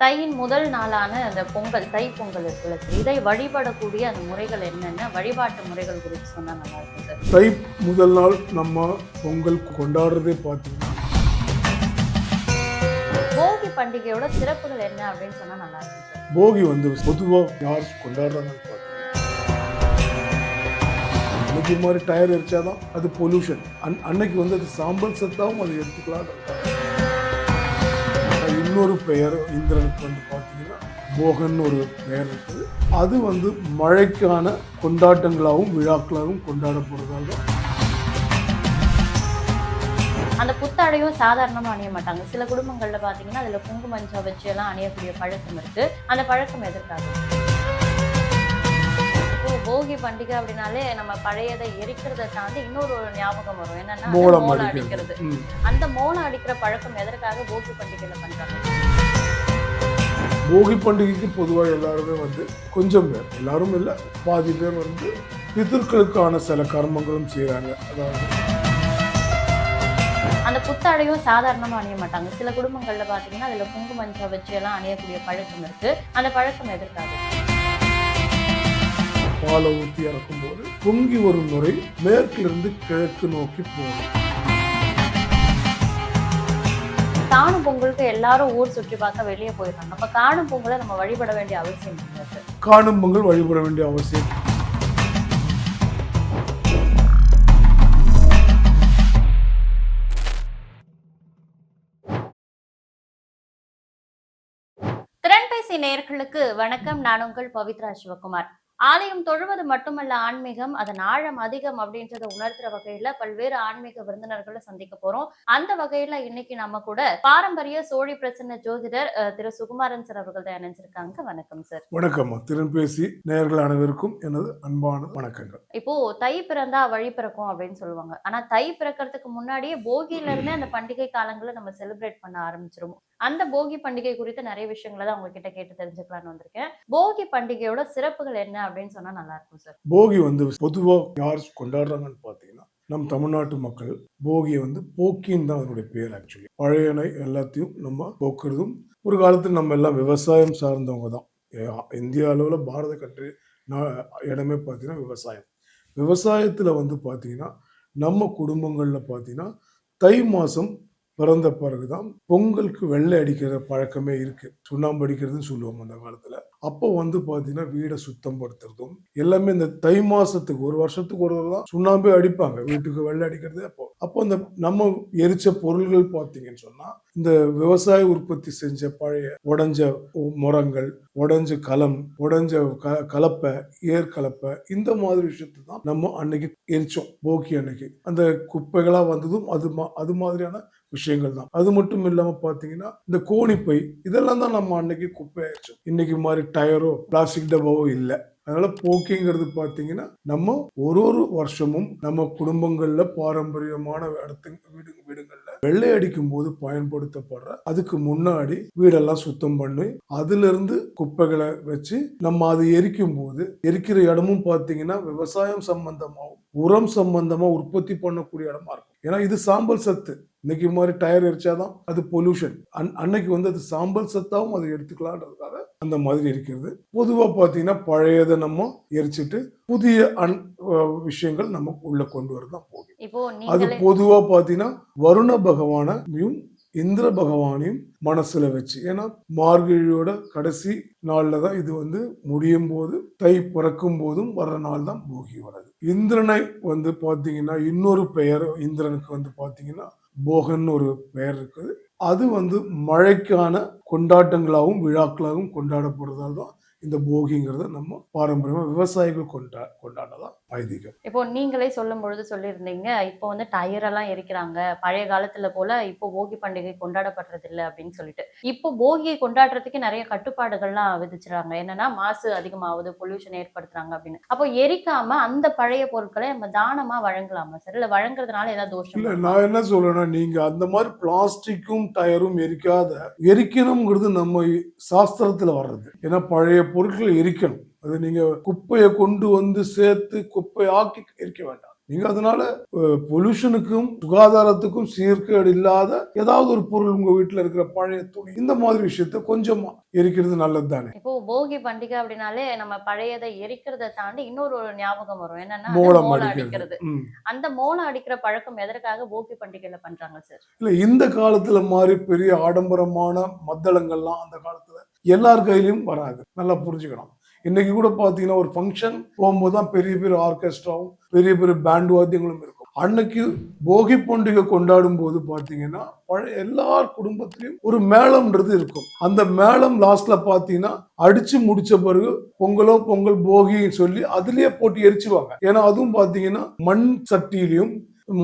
தையின் முதல் நாளான அந்த பொங்கல் தை பொங்கல் இருக்குல்ல சார்? இதை வழிபடக்கூடிய அந்த முறைகள் என்னென்ன? வழிபாட்டு முறைகள் குறித்து சொன்னா நல்லா இருக்கும் சார். தை முதல் நாள் நம்ம பொங்கல் கொண்டாடுறதே பார்த்தீங்கன்னா போகி பண்டிகையோட சிறப்புகள் என்ன அப்படின்னு சொன்னா நல்லா இருக்கும் சார். போகி வந்து பொதுவாக யார் கொண்டாடுறாங்கன்னு பார்த்தீங்கன்னா மாதிரி டயர் எரிச்சாதான் அது பொல்யூஷன் அன் அன்னைக்கு வந்து அது சாம்பல் சத்தாவும் அது எடுத்துக்கலாம் இன்னொரு பெயர் இந்திரனுக்கு வந்து பார்த்தீங்கன்னா போகன் ஒரு பெயர் இருக்குது. அது வந்து மழைக்கான கொண்டாட்டங்களாகவும் விழாக்களாகவும் கொண்டாடப்படுறதால அந்த புத்தாடையும் சாதாரணமாக அணிய மாட்டாங்க. சில குடும்பங்களில் பார்த்தீங்கன்னா அதில் குங்குமஞ்சா வச்சு எல்லாம் அணியக்கூடிய பழக்கம் இருக்குது அந்த பழக்கம் எதற்காக? போகி பண்டிகை அப்படின்னாலே நம்ம பழையதை எரிக்கிறத தாண்டி இன்னொரு ஒரு ஞாபகம் வரும். என்னன்னா மோளம் அடிக்கிறது. அந்த மோளம் அடிக்கிற பழக்கம் எதற்காக போகி பண்டிகையில பண்றாங்க? போகி பண்டிகைக்கு பொதுவாக எல்லாருமே வந்து கொஞ்சம் பேர் எல்லாரும் இல்லை பாதி பேர் வந்து பிதர்களுக்கான சில கர்மங்களும் செய்கிறாங்க அதாவது அந்த புத்தாடையும் சாதாரணமா அணிய மாட்டாங்க. சில குடும்பங்கள்ல பாத்தீங்கன்னா அதுல குங்குமஞ்சா வச்சு எல்லாம் அணியக்கூடிய பழக்கம் இருக்கு. அந்த பழக்கம் எதற்காக? பாலை ஊற்றி இறக்கும்போது பொங்கி வரும் முறை மேற்கிலிருந்து கிழக்கு நோக்கி போகும். காணும் பொங்கலுக்கு எல்லாரும் ஊர் சுற்றி பார்க்க வெளியே போயிடுறாங்க அப்ப காணும் பொங்கலை நம்ம வழிபட வேண்டிய அவசியம் காணும் பொங்கல் வழிபட வேண்டிய அவசியம் திறன்பேசி நேயர்களுக்கு வணக்கம். நான் உங்கள் பவித்ரா சிவகுமார். ஆலயம் தொழுவது மட்டுமல்ல ஆன்மீகம் அதன் ஆழம் அதிகம் அப்படின்றத உணர்த்துற வகையில பல்வேறு ஆன்மீக விருந்தினர்களை சந்திக்க போறோம். அந்த வகையில இன்னைக்கு நம்ம கூட பாரம்பரிய சோழி பிரசன்ன ஜோதிடர் திரு சுகுமாரன் சார் அவர்கள் தான் இணைஞ்சிருக்காங்க. வணக்கம் சார் வணக்கம்மா திறன்பேசி நேயர்கள் அனைவருக்கும் எனது அன்பான வணக்கங்கள். இப்போ தை பிறந்தா வழி பிறக்கும் அப்படின்னு சொல்லுவாங்க. ஆனா தை பிறக்கிறதுக்கு முன்னாடியே போகியில இருந்தே அந்த பண்டிகை காலங்களை நம்ம செலிப்ரேட் பண்ண ஆரம்பிச்சிருவோம். அந்த போகி பண்டிகை குறித்து நிறைய விஷயங்களை தான் உங்ககிட்ட கேட்டு தெரிஞ்சுக்கலாம்னு வந்திருக்கேன். போகி பண்டிகையோட சிறப்புகள் என்ன அப்படின்னு சொன்னா நல்லா இருக்கும் சார். போகி வந்து பொதுவாக யார் கொண்டாடுறாங்கன்னு பார்த்தீங்கன்னா நம் தமிழ்நாட்டு மக்கள் போகியை வந்து போக்கின்னு தான் அதனுடைய பேர் ஆக்சுவலி பழையனை எல்லாத்தையும் நம்ம போக்குறதும் ஒரு காலத்தில் நம்ம எல்லாம் விவசாயம் சார்ந்தவங்க தான். ஏ- இந்திய அளவில் பாரத கட்டு இடமே பார்த்தீங்கன்னா விவசாயம். விவசாயத்தில் வந்து பார்த்தீங்கன்னா நம்ம குடும்பங்களில் பார்த்தீங்கன்னா தை மாதம் பிறந்த பிறகு தான் பொங்கலுக்கு வெள்ளை அடிக்கிற பழக்கமே இருக்கு. சுண்ணாம்பு அடிக்கிறதுன்னு சொல்லுவோம் அந்த காலத்தில். அப்போ வந்து பார்த்தீங்கன்னா வீடை சுத்தம் படுத்துறதும் எல்லாமே இந்த தை மாசத்துக்கு ஒரு வருஷத்துக்கு ஒரு தான் சுண்ணாம்பே அடிப்பாங்க. வீட்டுக்கு வெள்ளை அடிக்கிறது அப்போ. அப்போ அந்த நம்ம எரிச்ச பொருள்கள் பார்த்தீங்கன்னு சொன்னா இந்த விவசாய உற்பத்தி செஞ்ச பழைய உடஞ்ச முரங்கள் உடஞ்ச கலம் உடஞ்ச க கலப்பை ஏர் கலப்பை இந்த மாதிரி விஷயத்தை தான் நம்ம அன்னைக்கு எரிச்சோம். போக்கி அன்னைக்கு. அந்த குப்பைகளாக வந்ததும் அது மா அது மாதிரியான விஷயங்கள் தான். அது மட்டும் இல்லாம பாத்தீங்கன்னா இந்த கோணிப்பை இதெல்லாம் தான் நம்ம அன்னைக்கு குப்பை ஆயிடுச்சோம் இன்னைக்கு மாதிரி டயரோ பிளாஸ்டிக் டப்பாவோ இல்லை. அதனால போக்கிங்கிறது பார்த்தீங்கன்னா நம்ம ஒரு ஒரு வருஷமும் நம்ம குடும்பங்கள்ல பாரம்பரியமான இடத்து வீடு வீடுகள்ல வெள்ளை அடிக்கும் போது பயன்படுத்தப்படுற அதுக்கு முன்னாடி வீடெல்லாம் சுத்தம் பண்ணி அதுல இருந்து குப்பைகளை வச்சு நம்ம அதை எரிக்கும் போது எரிக்கிற இடமும் பார்த்தீங்கன்னா விவசாயம் சம்பந்தமாகவும் உரம் சம்பந்தமா உற்பத்தி பண்ணக்கூடிய இடமா இருக்கும். ஏன்னா இது சாம்பல் சத்து. இன்னைக்கு மாதிரி டயர் எரிச்சாதான் அது பொல்யூஷன் அன் அன்னைக்கு வந்து அது சாம்பல் சத்தாவும் அதை எடுத்துக்கலான்றதுக்காக அந்த மாதிரி இருக்கிறது. பொதுவாக பார்த்தீங்கன்னா பழையதை நம்ம எரிச்சிட்டு புதிய அன் விஷயங்கள் நம்ம உள்ள கொண்டு வரதான் போகும் அது பொதுவாக பார்த்தீங்கன்னா வருண பகவானையும் இந்திர பகவானையும் மனசுல வச்சு ஏன்னா மார்கழியோட கடைசி நாள்ல தான் இது வந்து முடியும் போது தை பிறக்கும் போதும் வர்ற நாள் தான் போகி வருது இந்திரனை வந்து பார்த்தீங்கன்னா இன்னொரு பெயர் இந்திரனுக்கு வந்து பார்த்தீங்கன்னா போகன் ஒரு பெயர் இருக்குது. அது வந்து மழைக்கான கொண்டாட்டங்களாகவும் விழாக்களாகவும் கொண்டாடப்படுறதால தான் இந்த போகிங்கிறத நம்ம பாரம்பரியமாக விவசாயிகள் கொண்டா கொண்டாடலாம். ஐதீகம். இப்போ நீங்களே சொல்லும் பொழுது சொல்லியிருந்தீங்க இப்போ வந்து டயர் எல்லாம் எரிக்கிறாங்க பழைய காலத்துல போல இப்போ போகி பண்டிகை கொண்டாடப்படுறது இல்லை அப்படின்னு சொல்லிட்டு. இப்போ போகியை கொண்டாடுறதுக்கு நிறைய கட்டுப்பாடுகள்லாம் விதிச்சுறாங்க. என்னன்னா மாசு அதிகமாகுது பொல்யூஷன் ஏற்படுத்துறாங்க அப்படின்னு. அப்போ எரிக்காம அந்த பழைய பொருட்களை நம்ம தானமா வழங்கலாமா சார்? இல்ல வழங்குறதுனால ஏதாவது தோஷம் இல்ல? நான் என்ன சொல்றேன்னா நீங்க அந்த மாதிரி பிளாஸ்டிக்கும் டயரும் எரிக்காத எரிக்கணுங்கிறது நம்ம சாஸ்திரத்துல வர்றது. ஏன்னா பழைய பொருட்களை எரிக்கணும். அது நீங்க குப்பையை கொண்டு வந்து சேர்த்து குப்பை ஆக்கி எரிக்க வேண்டாம். நீங்க அதனால பொல்யூஷனுக்கும் சுகாதாரத்துக்கும் சீர்கேடு இல்லாத ஏதாவது ஒரு பொருள் உங்க வீட்டுல இருக்கிற பழைய துணி இந்த மாதிரி விஷயத்த கொஞ்சமா எரிக்கிறது நல்லது தானே இப்போ போகி பண்டிகை அப்படின்னாலே நம்ம பழையதை எரிக்கிறத தாண்டி இன்னொரு ஒரு ஞாபகம் வரும். என்னன்னா மோளம் அடிக்கிறது. அந்த மோளம் அடிக்கிற பழக்கம் எதற்காக போகி பண்டிகையில பண்றாங்க சார் இல்ல இந்த காலத்துல மாதிரி பெரிய ஆடம்பரமான மத்தளங்கள்லாம் அந்த காலத்துல எல்லார் கையிலயும் வராது. நல்லா புரிஞ்சுக்கணும். இன்னைக்கு கூட பார்த்தீங்கன்னா ஒரு ஃபங்க்ஷன் போகும்போது தான் பெரிய பெரிய ஆர்கெஸ்ட்ராவும் பெரிய பெரிய பேண்ட் வாத்தியங்களும் இருக்கும். அன்னைக்கு போகி பண்டிகை கொண்டாடும் போது பார்த்தீங்கன்னா பழைய எல்லார் குடும்பத்திலையும் ஒரு மேளம்ன்றது இருக்கும். அந்த மேளம் லாஸ்ட்ல பார்த்தீங்கன்னா அடிச்சு முடிச்ச பிறகு பொங்கலோ பொங்கல் போகின்னு சொல்லி அதுலயே போட்டு எரிச்சிருவாங்க. ஏன்னா அதுவும் பார்த்தீங்கன்னா மண் சட்டியிலையும்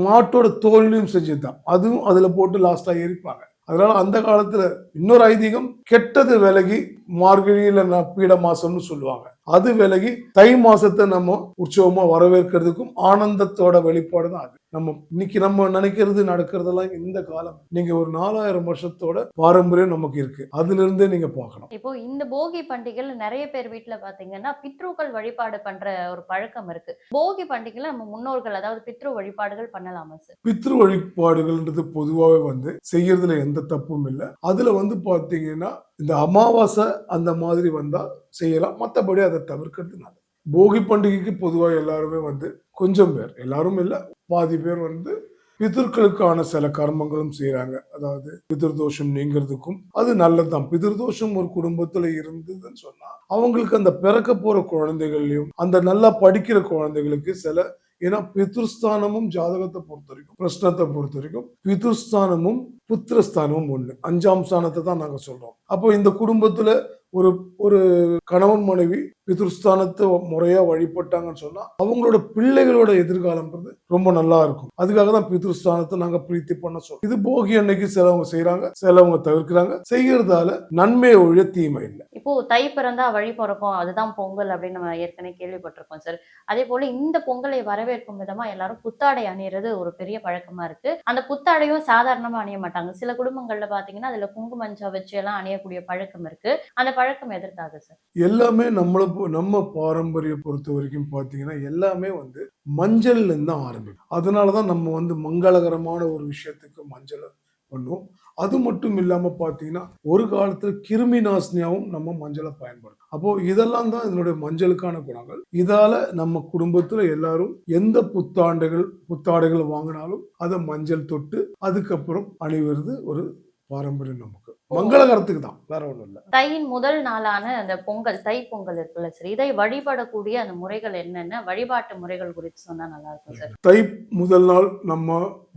மாட்டோட தோல்லையும் செஞ்சதுதான். அதுவும் அதுல போட்டு லாஸ்டா எரிப்பாங்க. அதனால அந்த காலத்துல இன்னொரு ஐதீகம் கெட்டது விலகி மார்கழியில ந- பீட மாசம்னு சொல்லுவாங்க. அது விலகி தை மாசத்தை நம்ம உற்சவமா வரவேற்கிறதுக்கும் ஆனந்தத்தோட வெளிப்பாடு தான் அது. நம்ம இன்னைக்கு நம்ம நினைக்கிறது நடக்கிறதெல்லாம் இந்த காலம். நீங்க ஒரு நாலாயிரம் வருஷத்தோட பாரம்பரியம் நமக்கு இருக்கு. அதுல இருந்தே நீங்க பார்க்கணும். இப்போ இந்த போகி பண்டிகையில நிறைய பேர் வீட்ல பாத்தீங்கன்னா பித்ருக்கள் வழிபாடு பண்ற ஒரு பழக்கம் இருக்கு. போகி பண்டிகையில நம்ம முன்னோர்கள் அதாவது பித்ரு வழிபாடுகள் பண்ணலாமா சார் பித்ரு வழிபாடுகள்ன்றது பொதுவாகவே வந்து செய்யறதுல எந்த தப்பும் இல்லை. அதுல வந்து பாத்தீங்கன்னா இந்த அமாவாசை அந்த மாதிரி வந்தா செய்யலாம். மற்றபடி அதை தவிர்க்கிறது நல்லது. போகி பண்டிகைக்கு பொதுவாக எல்லாருமே வந்து கொஞ்சம் பேர். எல்லாரும் இல்லை பாதி பேர் வந்து பிதர்களுக்கான சில கர்மங்களும் செய்கிறாங்க அதாவது பிதிர்தோஷம் நீங்கிறதுக்கும் அது நல்லதுதான். பிதிர்தோஷம் ஒரு குடும்பத்துல இருந்ததுன்னு சொன்னா அவங்களுக்கு அந்த பிறக்க போற குழந்தைகள்லயும் அந்த நல்லா படிக்கிற குழந்தைகளுக்கு சில ஏன்னா பித்ருஸ்தானமும் ஜாதகத்தை பொறுத்த வரைக்கும் பிரஷ்னத்தை பொறுத்த வரைக்கும் பித்ருஸ்தானமும் புத்திரஸ்தானமும் ஒன்று அஞ்சாம் ஸ்தானத்தை தான் நாங்கள் சொல்கிறோம் அப்போ இந்த குடும்பத்தில் ஒரு ஒரு கணவன் மனைவி பித்ருஸ்தானத்தை முறையா வழிபட்டாங்கன்னு சொன்னா அவங்களோட பிள்ளைகளோட எதிர்காலம்ன்றது ரொம்ப நல்லா இருக்கும். அதுக்காக தான் பித்ருஸ்தானத்தை நாங்க பிரீத்தி பண்ண சொல்றோம் இது போகி அன்னைக்கு சிலவங்க செய்கிறாங்க சிலவங்க தவிர்க்கிறாங்க. செய்யறதால நன்மையை ஒழிய தீமை இல்லை. இப்போ தை பிறந்தா வழி பிறக்கும் அதுதான் பொங்கல் அப்படின்னு நம்ம ஏற்கனவே கேள்விப்பட்டிருக்கோம் சார். அதே போல இந்த பொங்கலை வரவே வரவேற்கும் விதமா எல்லாரும் புத்தாடை அணியறது ஒரு பெரிய பழக்கமா இருக்கு. அந்த புத்தாடையும் சாதாரணமா அணிய மாட்டாங்க. சில குடும்பங்கள்ல பாத்தீங்கன்னா அதுல குங்குமஞ்சா வச்சு எல்லாம் அணியக்கூடிய பழக்கம் இருக்கு. அந்த பழக்கம் எதற்காக சார்? எல்லாமே நம்மளை நம்ம பாரம்பரிய பொறுத்த வரைக்கும் பாத்தீங்கன்னா எல்லாமே வந்து மஞ்சள்ல இருந்து தான் ஆரம்பிக்கும். அதனாலதான் நம்ம வந்து மங்களகரமான ஒரு விஷயத்துக்கு மஞ்சள் பண்ணுவோம். அது மட்டும் இல்லாம பார்த்தீங்கன்னா ஒரு காலத்துல கிருமி நாசினியாவும் நம்ம மஞ்சளை பயன்படுத்தும் அப்போ இதெல்லாம் தான் இதனுடைய மஞ்சளுக்கான குணங்கள். இதால நம்ம குடும்பத்துல எல்லாரும் எந்த புத்தாண்டுகள் புத்தாடைகள் வாங்கினாலும் அதை மஞ்சள் தொட்டு அதுக்கப்புறம் அணிவது ஒரு பாரம்பரியம் நமக்கு. மங்களகரத்துக்கு தான் வேற ஒண்ணும் இல்லை. தையின் முதல் நாளான அந்த பொங்கல் தை பொங்கல் இருக்குல்ல சார் இதை வழிபடக்கூடிய அந்த முறைகள் என்னென்ன? வழிபாட்டு முறைகள் குறித்து சொன்னா நல்லா இருக்கும் சார் தை முதல் நாள் நம்ம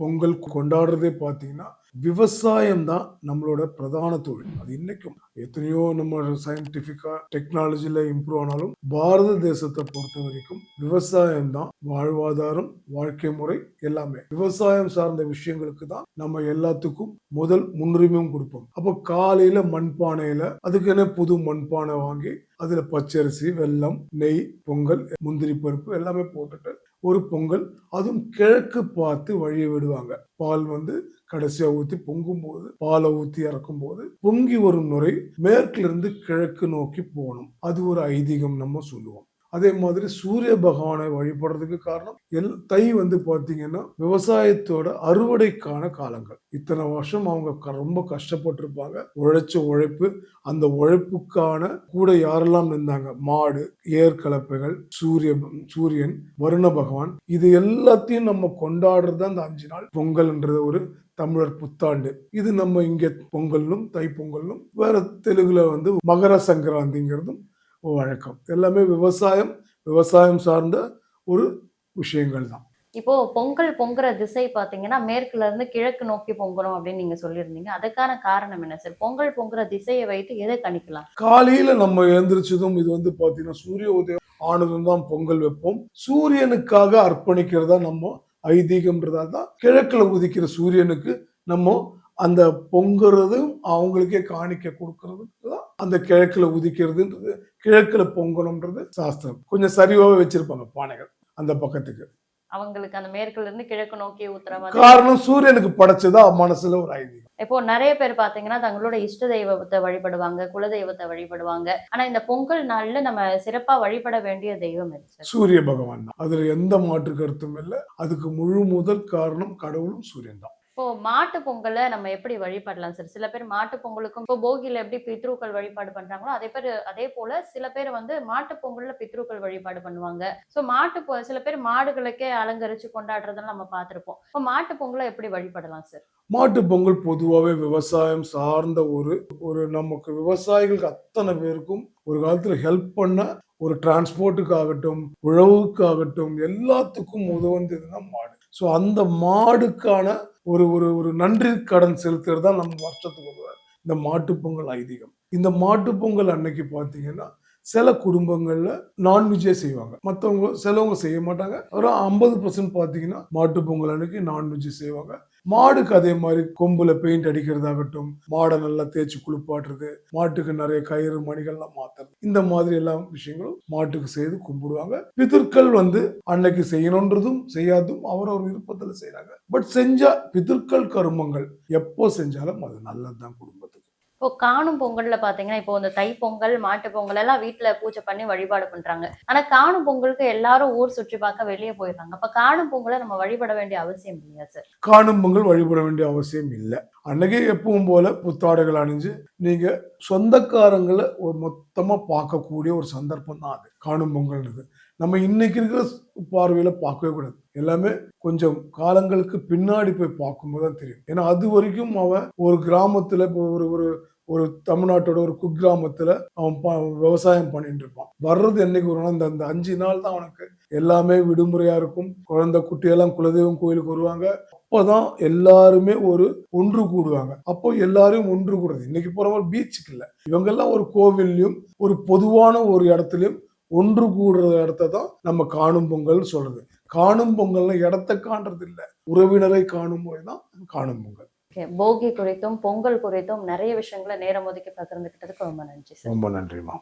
பொங்கல் கொண்டாடுறதே பார்த்தீங்கன்னா விவசாயம் தான் நம்மளோட பிரதான தொழில். அது இன்னைக்கும் எத்தனையோ நம்ம சயின்டிஃபிக்கா டெக்னாலஜியில இம்ப்ரூவ் ஆனாலும் பாரத தேசத்தை பொறுத்த வரைக்கும் விவசாயம் தான் வாழ்வாதாரம் வாழ்க்கை முறை எல்லாமே. விவசாயம் சார்ந்த விஷயங்களுக்கு தான் நம்ம எல்லாத்துக்கும் முதல் முன்னுரிமையும் கொடுப்போம். அப்போ காலையில மண்பானையில அதுக்குன்னு புது மண்பானை வாங்கி அதில் பச்சரிசி வெல்லம் நெய் பொங்கல் முந்திரி பருப்பு எல்லாமே போட்டுட்டு ஒரு பொங்கல் அதுவும் கிழக்கு பார்த்து வழியை விடுவாங்க. பால் வந்து கடைசியா ஊத்தி பொங்கும் போது பாலை ஊத்தி இறக்கும் போது பொங்கி வரும் நுரை மேற்குல இருந்து கிழக்கு நோக்கி போகணும். அது ஒரு ஐதீகம் நம்ம சொல்லுவோம். அதே மாதிரி சூரிய பகவானை வழிபடுறதுக்கு காரணம் எல் தை வந்து பார்த்தீங்கன்னா விவசாயத்தோட அறுவடைக்கான காலங்கள். இத்தனை வருஷம் அவங்க க- ரொம்ப கஷ்டப்பட்டிருப்பாங்க. உழைச்ச உழைப்பு அந்த உழைப்புக்கான கூட யாரெல்லாம் நின்றாங்க மாடு ஏர் கலப்பைகள் சூரிய சூரியன் வருண பகவான். இது எல்லாத்தையும் நம்ம கொண்டாடுறது அந்த அஞ்சு நாள். பொங்கல்ன்றது ஒரு தமிழர் புத்தாண்டு. இது நம்ம இங்கே பொங்கலும் தை பொங்கல்னும் வேற தெலுங்குல வந்து மகர சங்கராந்திங்கிறதும் வழக்கம். எல்லாமே விவசாயம் விவசாயம் சார்ந்த ஒரு விஷயங்கள் தான் இப்போ பொங்கல் பொங்குற திசை பாத்தீங்கன்னா மேற்குல இருந்து கிழக்கு நோக்கி பொங்கணும் அப்படின்னு நீங்க சொல்லியிருந்தீங்க. அதுக்கான காரணம் என்ன சார்? பொங்கல் பொங்குற திசையை வைத்து எதை கணிக்கலாம்? காலையில நம்ம எழுந்திரிச்சதும் இது வந்து பாத்தீங்கன்னா சூரிய உதயம் ஆனதும் தான் பொங்கல் வைப்போம். சூரியனுக்காக அர்ப்பணிக்கிறதா நம்ம ஐதீகம்ன்றதா தான் கிழக்குல உதிக்கிற சூரியனுக்கு நம்ம அந்த பொங்குறதும் அவங்களுக்கே காணிக்க கொடுக்கறதுக்கு அந்த கிழக்குல உதிக்கிறதுன்றது கிழக்குல பொங்கணும்ன்றது சாஸ்திரம். கொஞ்சம் சரிவாகவே வச்சிருப்பாங்க பானைகள் அந்த பக்கத்துக்கு. அவங்களுக்கு அந்த மேற்குல இருந்து கிழக்கு நோக்கி ஊத்துற மாதிரி. காரணம் சூரியனுக்கு படைச்சதா மனசுல ஒரு ஐதீகம். இப்போ நிறைய பேர் பாத்தீங்கன்னா தங்களோட இஷ்ட தெய்வத்தை வழிபடுவாங்க குல தெய்வத்தை வழிபடுவாங்க. ஆனா இந்த பொங்கல் நாள்ல நம்ம சிறப்பா வழிபட வேண்டிய தெய்வம் சூரிய பகவான் தான். அதுல எந்த மாற்று கருத்தும் இல்லை. அதுக்கு முழு முதல் காரணம் கடவுளும் சூரியன் தான். இப்போ மாட்டு பொங்கலை நம்ம எப்படி வழிபடலாம்? சார் சில பேர் மாட்டு பொங்கலுக்கும் இப்போ போகியில எப்படி பித்ருக்கள் வழிபாடு பண்றாங்களோ அதே பேர் அதே போல சில பேர் வந்து மாட்டு பொங்கல்ல பித்ருக்கள் வழிபாடு பண்ணுவாங்க. ஸோ மாட்டு சில பேர் மாடுகளுக்கே அலங்கரிச்சு கொண்டாடுறதெல்லாம் நம்ம பார்த்துருப்போம். இப்போ மாட்டு பொங்கலை எப்படி வழிபடலாம் சார்? மாட்டு பொங்கல் பொதுவாகவே விவசாயம் சார்ந்த ஒரு ஒரு நமக்கு விவசாயிகளுக்கு அத்தனை பேருக்கும் ஒரு காலத்தில் ஹெல்ப் பண்ண ஒரு டிரான்ஸ்போர்ட்டுக்காகட்டும் உழவுக்காகட்டும் எல்லாத்துக்கும் உதவுந்ததுன்னா மாடு. ஸோ அந்த மாடுக்கான ஒரு ஒரு ஒரு நன்றி கடன் செலுத்துறது தான் நம்ம வருஷத்துக்கு ஒரு இந்த மாட்டுப் பொங்கல் ஐதீகம். இந்த மாட்டுப்பொங்கல் அன்னைக்கு பார்த்தீங்கன்னா சில குடும்பங்கள்ல நான்வெஜ்ஜே செய்வாங்க. மற்றவங்க சிலவங்க செய்ய மாட்டாங்க. ஒரு ஐம்பது பர்சன்ட் பார்த்தீங்கன்னா மாட்டுப்பொங்கல் அன்னைக்கு நான்வெஜ் செய்வாங்க. மாடுக்கு அதே மாதிரி கொம்புல பெயிண்ட் அடிக்கிறதாகட்டும் மாடை நல்லா தேய்ச்சி குளிப்பாட்டுறது மாட்டுக்கு நிறைய கயிறு மணிகள்லாம் மாத்துறது. இந்த மாதிரி எல்லா விஷயங்களும் மாட்டுக்கு செய்து கும்பிடுவாங்க. பிதற்கள் வந்து அன்னைக்கு செய்யணுன்றதும் செய்யாதும் அவரவர் விருப்பத்தில் செய்யறாங்க பட் செஞ்சா பிதற்கள் கருமங்கள். எப்போ செஞ்சாலும் அது நல்லதுதான் குடும்பத்துக்கு இப்போ காணும் பொங்கல்ல பாத்தீங்கன்னா இப்போ இந்த தை பொங்கல் மாட்டு பொங்கல் எல்லாம் வீட்டுல பூஜை பண்ணி வழிபாடு பண்றாங்க. ஆனா காணும் பொங்கலுக்கு எல்லாரும் ஊர் சுற்றி பார்க்க வெளியே போயிடுறாங்க. அப்ப காணும் பொங்கலை நம்ம வழிபட வேண்டிய அவசியம் இல்லையா சார் காணும் பொங்கல் வழிபட வேண்டிய அவசியம் இல்லை. அன்னைக்கே எப்பவும் போல புத்தாடைகள் அணிஞ்சு நீங்க சொந்தக்காரங்களை ஒரு மொத்தமா பார்க்கக்கூடிய ஒரு சந்தர்ப்பம் தான் அது காணும் பொங்கல்ன்றது. நம்ம இன்னைக்கு இருக்கிற பார்வையில் பார்க்கவே கூடாது. எல்லாமே கொஞ்சம் காலங்களுக்கு பின்னாடி போய் பார்க்கும்போது தான் தெரியும். ஏன்னா அது வரைக்கும் அவன் ஒரு கிராமத்தில் இப்போ ஒரு ஒரு ஒரு தமிழ்நாட்டோட ஒரு குக்கிராமத்தில் அவன் ப- விவசாயம் பண்ணிட்டு இருப்பான். வர்றது என்னைக்கு ஒரு அந்த இந்த அந்த அஞ்சு நாள் தான் அவனுக்கு எல்லாமே விடுமுறையாக இருக்கும். குழந்தை குட்டியெல்லாம் குலதெய்வம் கோயிலுக்கு வருவாங்க. அப்போதான் எல்லாருமே ஒரு ஒன்று கூடுவாங்க. அப்போ எல்லாரும் ஒன்று கூடுறது இன்னைக்கு போகிற மாதிரி பீச்சுக்கு இல்லை. இவங்கெல்லாம் ஒரு கோவில்லையும் ஒரு பொதுவான ஒரு இடத்துலையும் ஒன்று கூடுற இடத்த தான் நம்ம காணும் பொங்கல் சொல்றது. காணும் பொங்கல்ல இடத்த காண்றது இல்ல. உறவினரை காணும் போது தான் காணும் பொங்கல். போகி குறித்தும் பொங்கல் குறித்தும் நிறைய விஷயங்களை நேரம் ஒதுக்கி பகிர்ந்துக்கிட்டதுக்கு ரொம்ப நன்றி சார். ரொம்ப நன்றிமா